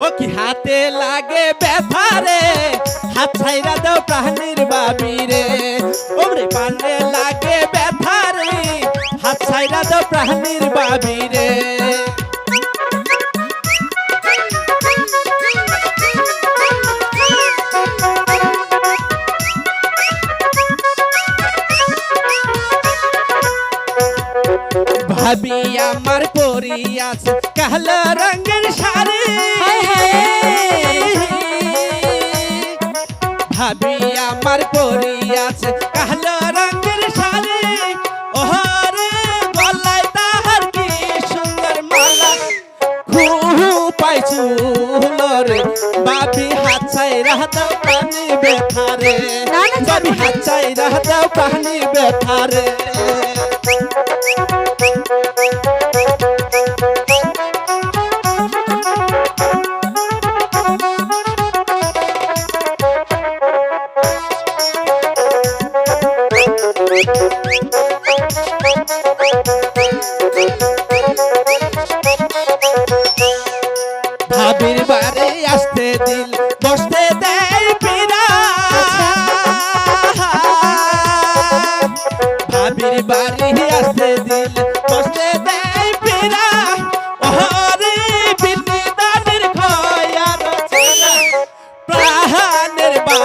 ও কি হাতে লাগে ব্যথা রে? হাত ছাইরা দাও প্রাণীর বাবি রে। ওরে পান্ডে লাগে ব্যথা রে। হাত ছাইরা দাও প্রাণীর বাবি রে। পরিয়াছে কালো রঙের শাড়ি। ভাবি আমার পরিয়াছে কালো রঙের শাড়ি। ওহরে গলায় তাহার কি সুন্দর মালা। খুহু পাইছু রে বাবি হাত চাই রাহতাও পানি বেথারে বাবি হাত চাই রাহতাও পানি বেথারে ভাবির বাড়ি আসতে দিল, বসতে দেয় পিরা ভাবির বাড়ি আসতে দিল, বসতে দেয় পিরা ওহরে বিন্দি দানের খয়ার প্রাণের বা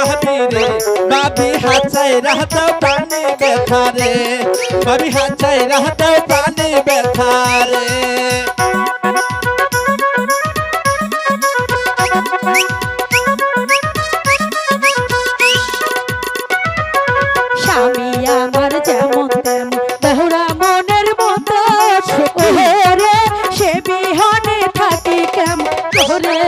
আহবিরে বাবি হাচাই রাহত প্রাণী ব্যথারে বাবি হাচাই রাহত প্রাণী ব্যথারে স্বামী আমার যেমন মনের মতো ওরে সে বিহনে থাকি কেমন? রে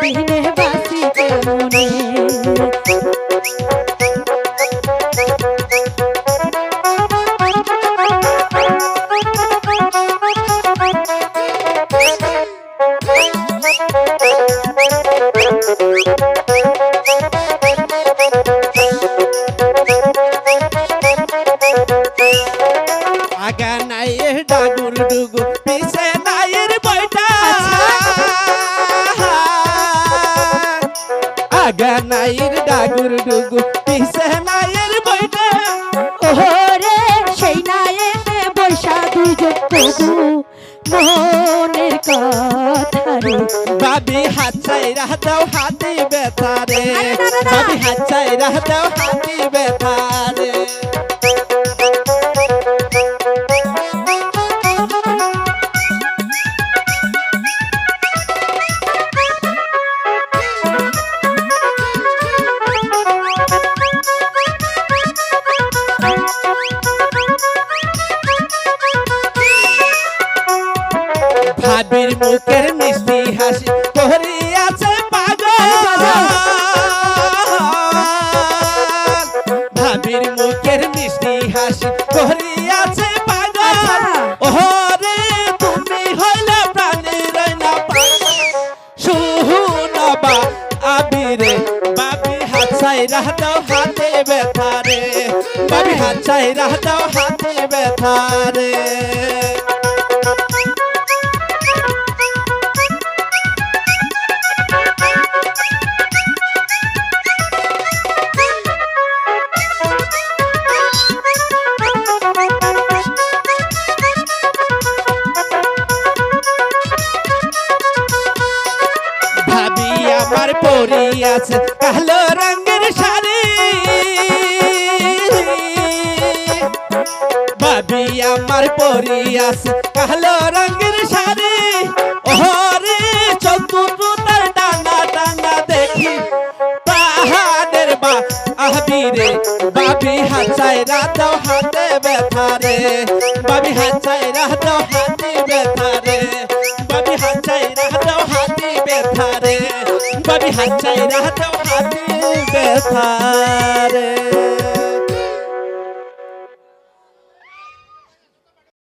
বিহনে বাসি কেমনে আগা নাইর ডাগুর ডুগু পিছে নাইয়ের বইটা। ওরে সেই নায়ে বৈশা দুজন তবু মনের কথারে বাবি হাত চাই রাহতাও হাতি বেতারে বাবি হাত চাই রাহতাও হাতি বেতারে ভাবির মুখের মিষ্টি হাসি আছে পাগল। ভাবির মুখের মিষ্টি হাসি আছে পাগল। ওহরে তুমি হইল প্রাণীর না শুনবা আবিরে বাবি হাত চাই রাহতাও হাতে ব্যথারে বাবি হাত চাই রাহতাও হাতে ব্যথারে ভাবি আছে কালো রঙের শাড়ি। ভাবি আমার পরি আছে কালো রঙের শাড়ি। ওহরে চতুর্থ তার ডানা ডানা দেখি। পাহাড়ের বা আহবিরে বাবি হাচাই রাতাও হাতে ব্যথারে বাবি হাচাই রাতাও হাতে বাবি হাচাই রাতাও হাতে ব্যথারে